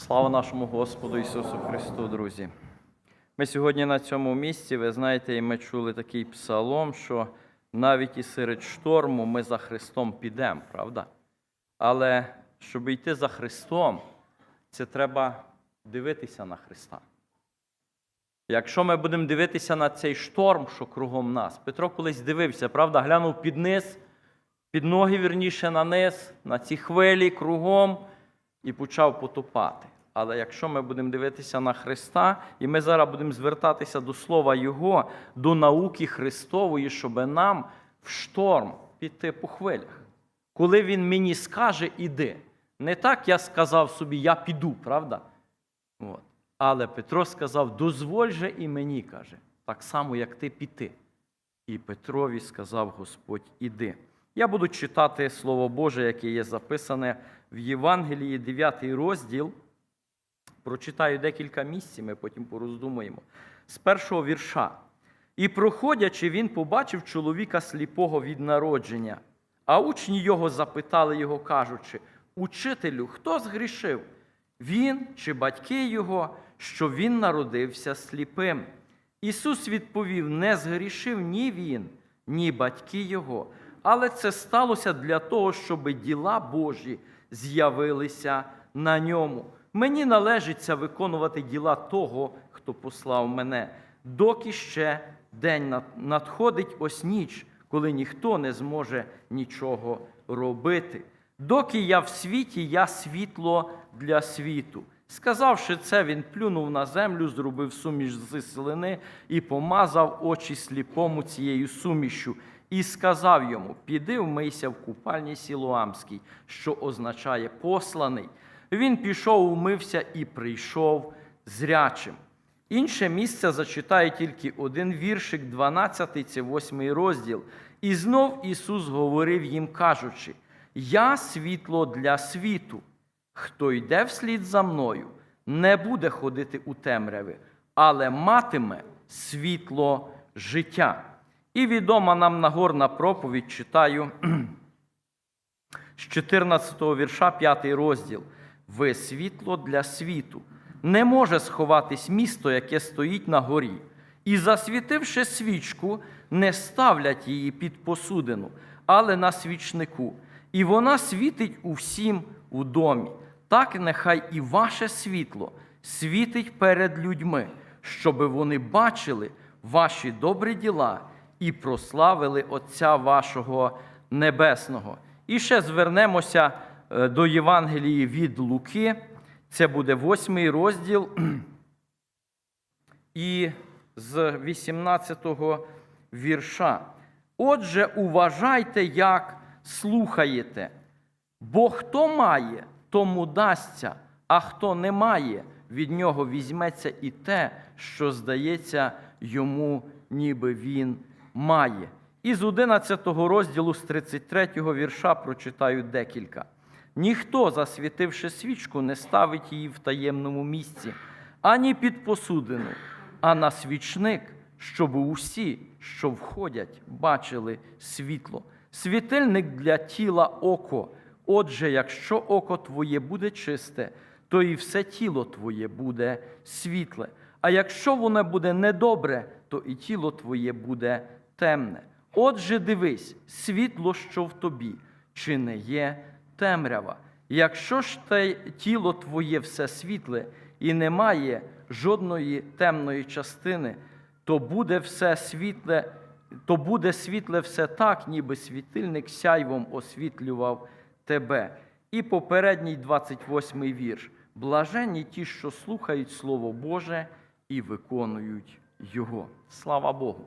Слава нашому Господу Ісусу Христу, друзі. Ми сьогодні на цьому місці, ви знаєте, і ми чули такий псалом, що навіть і серед шторму ми за Христом підемо, правда? Але щоб йти за Христом, це треба дивитися на Христа. Якщо ми будемо дивитися на цей шторм, що кругом нас, Петро колись дивився, правда, глянув під низ, під ноги, вірніше, на низ, на ці хвилі кругом і почав потопати. Але якщо ми будемо дивитися на Христа, і ми зараз будемо звертатися до Слова Його, до науки Христової, щоб нам в шторм піти по хвилях. Коли Він мені скаже, іди. Не так я сказав собі, я піду, правда? От. Але Петро сказав: дозволь же і мені, каже, так само, як ти піти. І Петрові сказав Господь, іди. Я буду читати Слово Боже, яке є записане в Євангелії, 9 розділ. Прочитаю декілька місць, ми потім пороздумуємо. З першого вірша. І проходячи, він побачив чоловіка сліпого від народження. А учні його запитали його, кажучи: Учителю, хто згрішив? Він чи батьки його, що він народився сліпим? Ісус відповів: не згрішив ні він, ні батьки його. Але це сталося для того, щоб діла Божі з'явилися на ньому. Мені належиться виконувати діла того, хто послав мене, доки ще день надходить ось ніч, коли ніхто не зможе нічого робити. Доки я в світі, я світло для світу. Сказавши це, він плюнув на землю, зробив суміш з слини і помазав очі сліпому цією сумішю, і сказав йому: Піди вмийся в купальні Сілуамській, що означає посланий. Він пішов, умився і прийшов зрячим. Інше місце зачитає тільки один віршик, 12, це 8 розділ. І знов Ісус говорив їм, кажучи: Я світло для світу. Хто йде вслід за мною, не буде ходити у темряві, але матиме світло життя. І відома нам Нагорна проповідь читаю з 14 вірша, 5 розділ. Ви світло для світу. Не може сховатись місто, яке стоїть на горі. І, засвітивши свічку, не ставлять її під посудину, але на свічнику. І вона світить усім у домі. Так нехай і ваше світло світить перед людьми, щоби вони бачили ваші добрі діла і прославили Отця вашого Небесного. І ще звернемося е, до Євангелії від Луки. Це буде восьмий розділ. І з 18-го вірша. Отже, уважайте, як слухаєте. Бо хто має, тому дасться, а хто не має, від нього візьметься і те, що здається йому, ніби він має. І з 11 розділу, з 33 вірша прочитаю декілька. Ніхто, засвітивши свічку, не ставить її в таємному місці, ані під посудину, а на свічник, щоб усі, що входять, бачили світло. Світильник для тіла око. Отже, якщо око твоє буде чисте, то і все тіло твоє буде світле. А якщо воно буде недобре, то і тіло твоє буде темне. Отже, дивись, світло, що в тобі, чи не є темрява. Якщо ж те тіло твоє все світле і немає жодної темної частини, то буде все світле, то буде світле все так, ніби світильник сяйвом освітлював тебе. І попередній 28 вірш. Блаженні ті, що слухають Слово Боже і виконують Його. Слава Богу!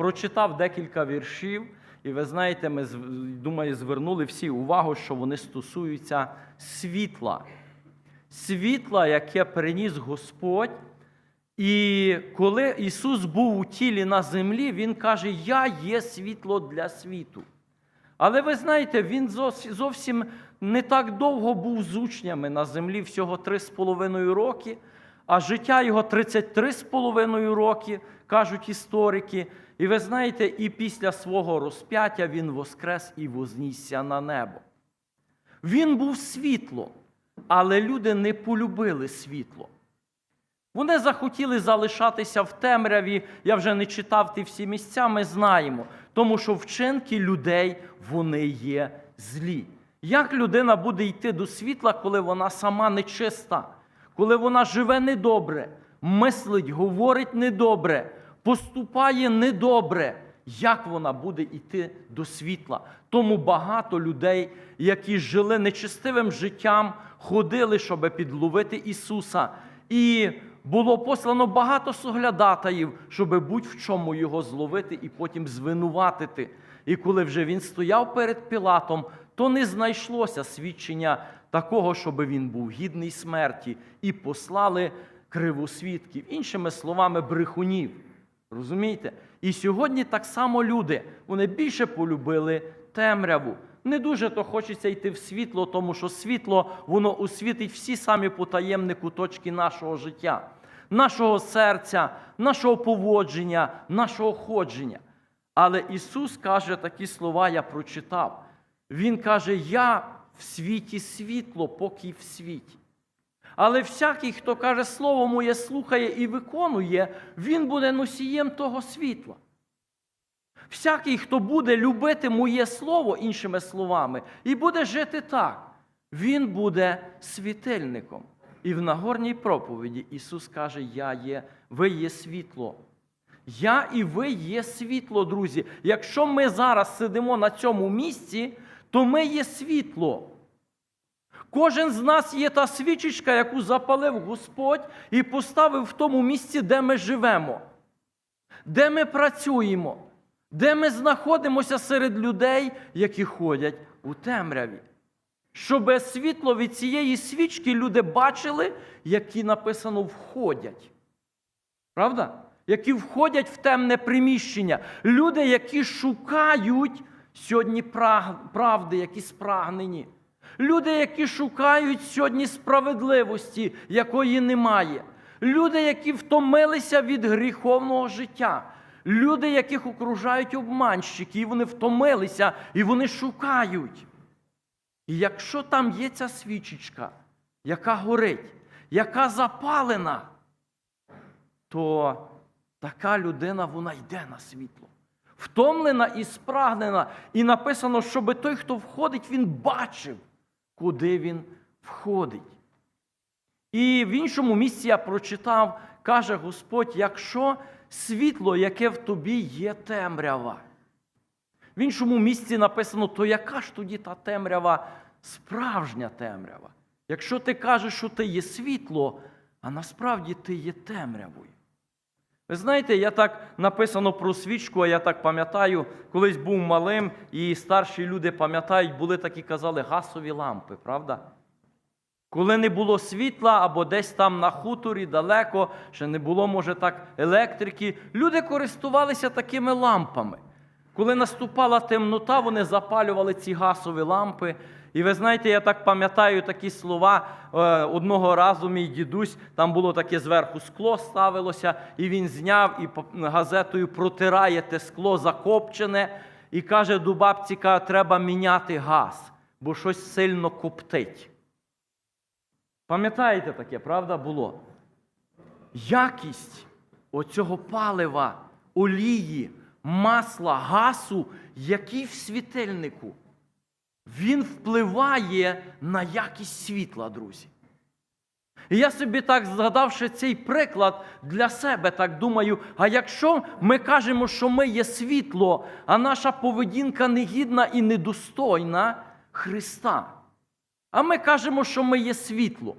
Прочитав декілька віршів, і ви знаєте, ми з- думаю, звернули всі увагу, що вони стосуються світла. Світла, яке приніс Господь. І коли Ісус був у тілі на землі, Він каже: Я є світло для світу. Але ви знаєте, він зовсім- не так довго був з учнями на землі, всього 3,5 роки, а життя його 33,5 роки, кажуть історики. І ви знаєте, і після свого розп'яття він воскрес і вознісся на небо. Він був світло. Але люди не полюбили світло. Вони захотіли залишатися в темряві. Я вже не читав ті всі місця, ми знаємо. Тому що вчинки людей вони є злі. Як людина буде йти до світла, коли вона сама нечиста, коли вона живе недобре, мислить, говорить недобре, поступає недобре? Як вона буде йти до світла? Тому багато людей, які жили нечистивим життям, ходили, щоб підловити Ісуса. І було послано багато соглядатаїв, щоб будь-в чому його зловити і потім звинуватити. І коли вже він стояв перед Пілатом, то не знайшлося свідчення такого, щоб він був гідний смерті, і послали кривосвідків, іншими словами, брехунів. Розумієте? І сьогодні так само люди вони більше полюбили темряву. Не дуже то хочеться йти в світло, тому що світло воно освітить всі самі потаємні куточки нашого життя, нашого серця, нашого поводження, нашого ходження. Але Ісус каже такі слова, я прочитав. Він каже: Я в світі світло, поки в світі. Але всякий, хто каже слово моє, слухає і виконує, він буде носієм того світла. Всякий, хто буде любити моє слово, іншими словами, і буде жити так, він буде світильником. І в Нагорній проповіді Ісус каже: Я є, ви є світло. Я і ви є світло, друзі. Якщо ми зараз сидимо на цьому місці, то ми є світло. Кожен з нас є та свічечка, яку запалив Господь і поставив в тому місці, де ми живемо, де ми працюємо, де ми знаходимося серед людей, які ходять у темряві. Щоб світло від цієї свічки люди бачили, які написано входять. Правда? Які входять в темне приміщення. Люди, які шукають сьогодні правди, які спрагнені. Люди, які шукають сьогодні справедливості, якої немає. Люди, які втомилися від гріховного життя. Люди, яких окружають обманщики, і вони втомилися, і вони шукають. І якщо там є ця свічечка, яка горить, яка запалена, то така людина вона йде на світло. Втомлена і спрагнена. І написано, щоб той, хто входить, він бачив, куди він входить. І в іншому місці я прочитав, каже Господь, якщо світло, яке в тобі є темрява. В іншому місці написано, то яка ж тоді та темрява, справжня темрява? Якщо ти кажеш, що ти є світло, а насправді ти є темрявою. Ви знаєте, я так написано про свічку, а я так пам'ятаю, колись був малим, і старші люди пам'ятають, були такі казали гасові лампи, правда? Коли не було світла або десь там на хуторі далеко, ще не було, може так, електрики, люди користувалися такими лампами. Коли наступала темнота, вони запалювали ці гасові лампи. І ви знаєте, я так пам'ятаю такі слова. Е, Одного разу мій дідусь, там було таке зверху скло ставилося, і він зняв і газетою протирає те скло закопчене, і каже до бабці, треба міняти газ, бо щось сильно коптить. Пам'ятаєте таке, правда, було? Якість оцього палива, олії, масла, гасу, який в світильнику, він впливає на якість світла, друзі. І я собі так згадавши цей приклад для себе, так думаю: а якщо ми кажемо, що ми є світло, а наша поведінка негідна і недостойна Христа, а ми кажемо, що ми є світло.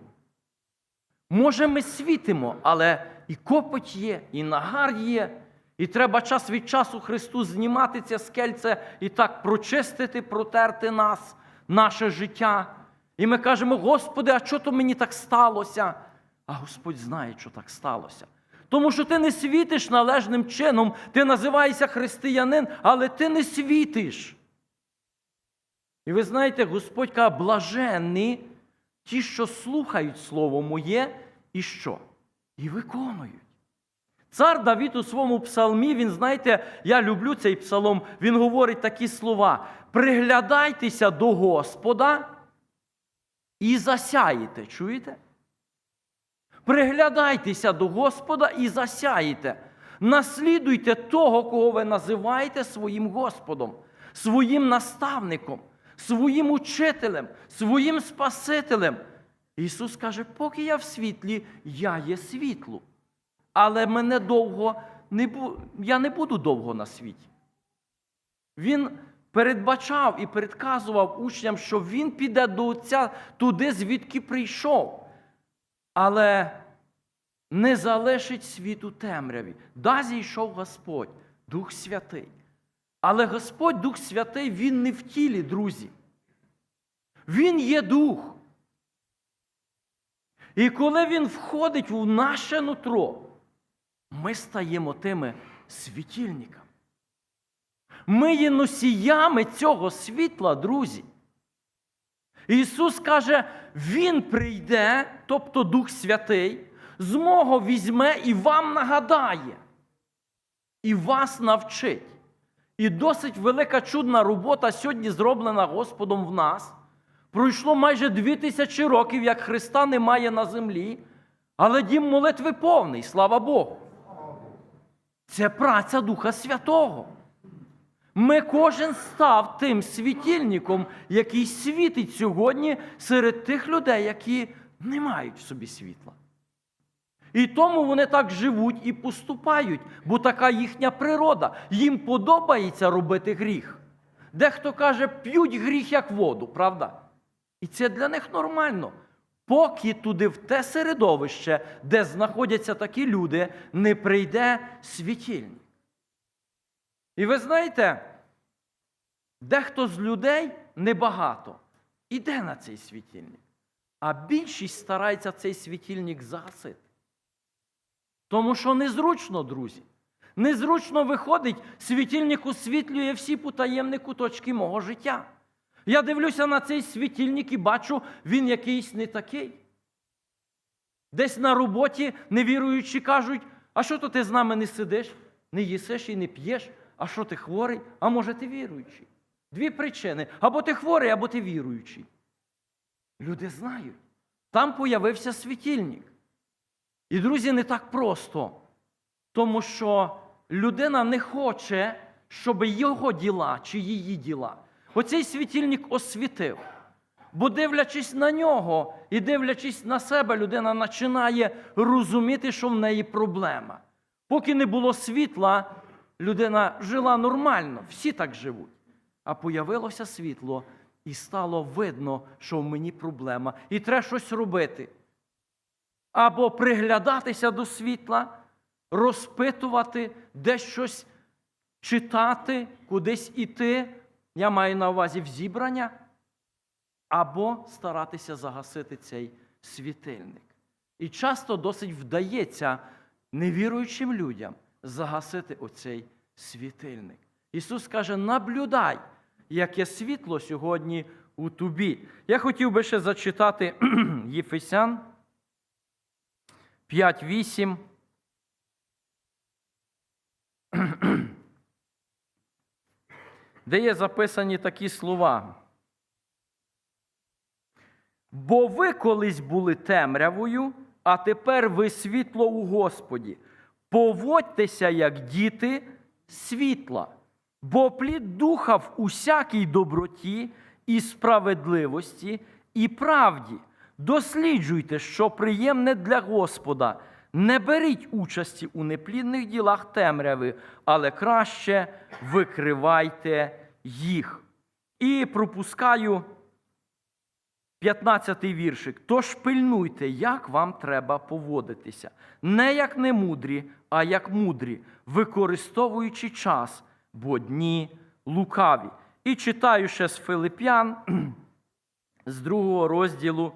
Може, ми світимо, але і копоть є, і нагар є, і треба час від часу Христу знімати це скельце і так прочистити, протерти нас, наше життя. І ми кажемо, Господи, а що то мені так сталося? А Господь знає, що так сталося. Тому що ти не світиш належним чином, ти називаєшся християнин, але ти не світиш. І ви знаєте, Господь каже, блаженні ті, що слухають Слово Моє, і що? І виконують. Цар Давід у своєму псалмі, він, знаєте, я люблю цей псалом, він говорить такі слова: приглядайтеся до Господа і засяєте. Чуєте? Приглядайтеся до Господа і засяєте. Наслідуйте того, кого ви називаєте своїм Господом, своїм наставником, своїм учителем, своїм Спасителем. Ісус каже, поки я в світлі, я є світло. Але мене довго не бу... я не буду довго на світі. Він передбачав і передказував учням, що він піде до Отця туди, звідки прийшов. Але не залишить світ у темряві. Да, зійшов Господь, Дух Святий. Але Господь, Дух Святий, Він не в тілі, друзі. Він є дух. І коли він входить в наше нутро, ми стаємо тими світильниками. Ми є носіями цього світла, друзі. Ісус каже, Він прийде, тобто Дух Святий, з мого візьме і вам нагадає, і вас навчить. І досить велика чудна робота сьогодні зроблена Господом в нас. Пройшло майже дві тисячі років, як Христа немає на землі, але дім молитви повний, слава Богу. Це праця Духа Святого. Ми кожен став тим світильником, який світить сьогодні серед тих людей, які не мають в собі світла. І тому вони так живуть і поступають, бо така їхня природа. Їм подобається робити гріх. Дехто каже, п'ють гріх як воду, правда? І це для них нормально. Поки туди, в те середовище, де знаходяться такі люди, не прийде світильник. І ви знаєте, дехто з людей небагато іде на цей світильник, а більшість старається цей світильник загасити. Тому що незручно, друзі. Незручно виходить, світильник освітлює всі потаємні куточки мого життя. Я дивлюся на цей світильник і бачу, він якийсь не такий. Десь на роботі невіруючі кажуть, а що то ти з нами не сидиш, не їсиш і не п'єш, а що ти хворий, а може ти віруючий? Дві причини: або ти хворий, або ти віруючий. Люди знають. Там появився світильник. І, друзі, не так просто, тому що людина не хоче, щоб його діла чи її діла. Оцей світильник освітив. Бо дивлячись на нього і дивлячись на себе, людина починає розуміти, що в неї проблема. Поки не було світла, людина жила нормально, всі так живуть. А появилося світло, і стало видно, що в мені проблема, і треба щось робити. Або приглядатися до світла, розпитувати, десь щось читати, кудись іти. Я маю на увазі в зібрання, або старатися загасити цей світильник. І часто досить вдається невіруючим людям загасити оцей світильник. Ісус каже: наблюдай, яке світло сьогодні у тобі. Я хотів би ще зачитати Єфесян 5.8. де є записані такі слова. Бо ви колись були темрявою, а тепер ви світло у Господі. Поводьтеся, як діти світла, бо плід духа в усякій доброті і справедливості і правді. Досліджуйте, що приємне для Господа. Не беріть участі у неплідних ділах темряви, але краще викривайте їх. І пропускаю 15-й віршик. Тож пильнуйте, як вам треба поводитися. Не як немудрі, а як мудрі, використовуючи час, бо дні лукаві. І читаю ще з Филип'ян з другого розділу,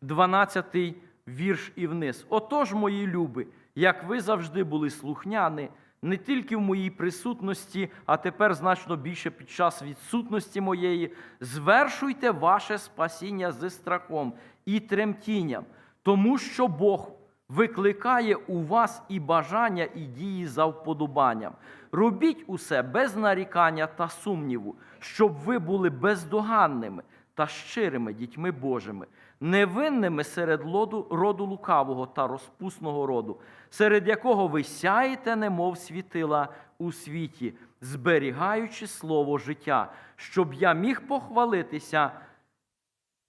12 вірш і вниз. Отож, мої люби, як ви завжди були слухняні, не тільки в моїй присутності, а тепер значно більше під час відсутності моєї, звершуйте ваше спасіння зі страхом і тремтінням, тому що Бог викликає у вас і бажання, і дії за вподобанням. Робіть усе без нарікання та сумніву, щоб ви були бездоганними та щирими дітьми Божими, невинними серед роду, роду лукавого та розпусного роду, серед якого ви сяєте, немов світила у світі, зберігаючи слово життя, щоб я міг похвалитися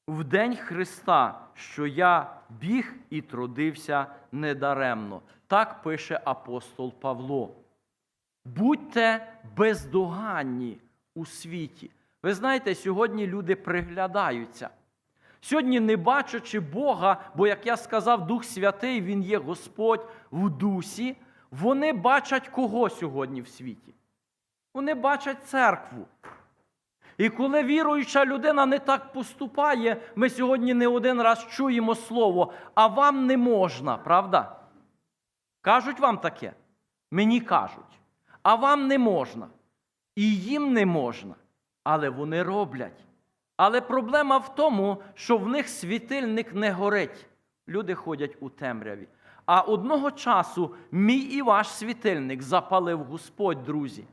в день Христа, що я біг і трудився недаремно. Так пише апостол Павло. Будьте бездоганні у світі. Ви знаєте, сьогодні люди приглядаються. Сьогодні, не бачачи Бога, бо, як я сказав, Дух Святий, Він є Господь в дусі, вони бачать кого сьогодні в світі? Вони бачать церкву. І коли віруюча людина не так поступає, ми сьогодні не один раз чуємо слово, а вам не можна, правда? Кажуть вам таке? Мені кажуть, а вам не можна. І їм не можна, але вони роблять. Але проблема в тому, що в них світильник не горить. Люди ходять у темряві. А одного часу мій і ваш світильник запалив Господь, друзі.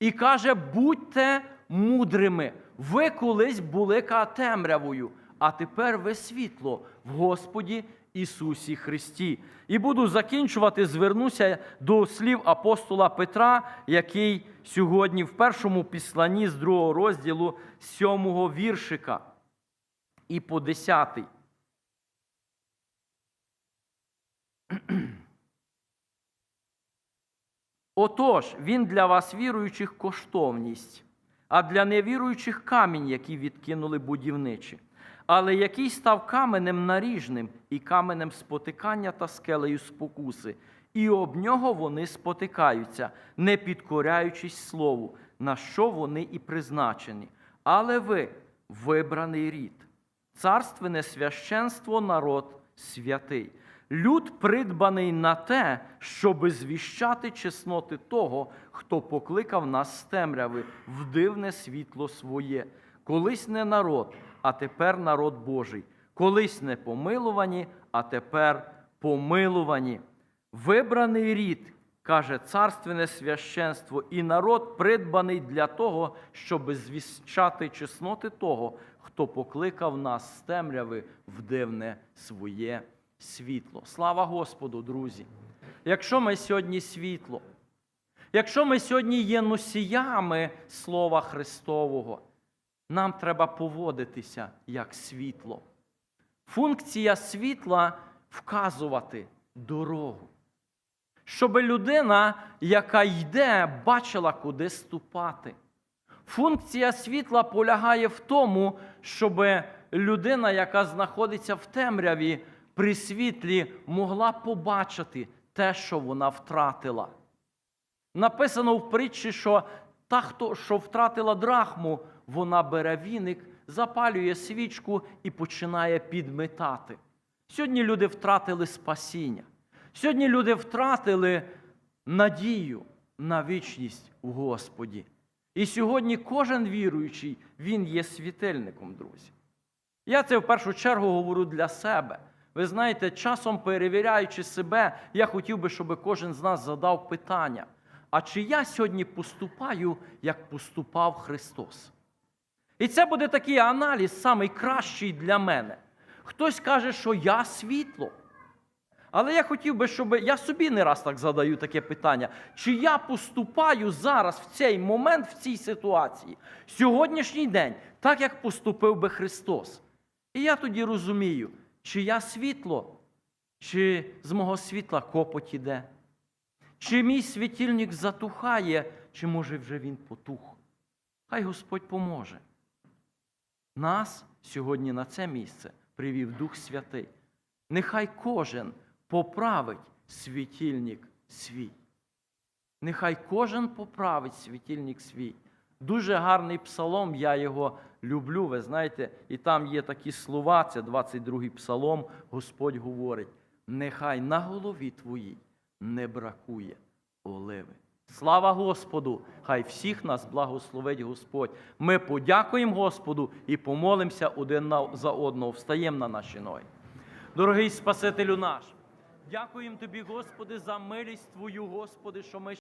І каже: будьте мудрими. Ви колись були темрявою, а тепер ви світло в Господі Ісусі Христі. І буду закінчувати, звернуся до слів апостола Петра, який сьогодні в першому післанні з другого розділу сьомого віршика і по десятий. Отож, він для вас віруючих коштовність, а для невіруючих камінь, який відкинули будівничі, але який став каменем наріжним і каменем спотикання та скелею спокуси, і об нього вони спотикаються, не підкоряючись слову, на що вони і призначені. Але ви вибраний рід, царственне священство, народ святий. Люд придбаний на те, щоби звіщати чесноти того, хто покликав нас з темряви в дивне світло своє. Колись не народ, а тепер народ Божий. Колись не помилувані, а тепер помилувані. Вибраний рід, каже царственне священство, і народ придбаний для того, щоби звіщати чесноти того, хто покликав нас з темряви в дивне своє світло. Слава Господу, друзі! Якщо ми сьогодні світло, якщо ми сьогодні є носіями Слова Христового, нам треба поводитися як світло. Функція світла вказувати дорогу. Щоб людина, яка йде, бачила, куди ступати. Функція світла полягає в тому, щоб людина, яка знаходиться в темряві, при світлі могла побачити те, що вона втратила. Написано в притчі, що та, хто що втратила драхму, вона бере віник, запалює свічку і починає підметати. Сьогодні люди втратили спасіння. Сьогодні люди втратили надію на вічність у Господі. І сьогодні кожен віруючий, він є світильником, друзі. Я це в першу чергу говорю для себе. Ви знаєте, часом перевіряючи себе, я хотів би, щоб кожен з нас задав питання: а чи я сьогодні поступаю, як поступав Христос? І це буде такий аналіз, найкращий для мене. Хтось каже, що я світло. Але я хотів би, щоб я собі не раз так задаю таке питання: чи я поступаю зараз в цей момент, в цій ситуації, сьогоднішній день, так як поступив би Христос? І я тоді розумію, чи я світло, чи з мого світла копоть іде, чи мій світильник затухає, чи може вже він потух. Хай Господь поможе. Нас сьогодні на це місце привів Дух Святий. Нехай кожен поправить світильник свій. Нехай кожен поправить світильник свій. Дуже гарний псалом, я його люблю, ви знаєте, і там є такі слова, це 22-й псалом, Господь говорить: нехай на голові твоїй не бракує оливи. Слава Господу! Хай всіх нас благословить Господь. Ми подякуємо Господу і помолимося один за одного. Встаємо на наші ноги. Дорогий Спасителю наш, дякуємо Тобі, Господи, за милість Твою, Господи, що ми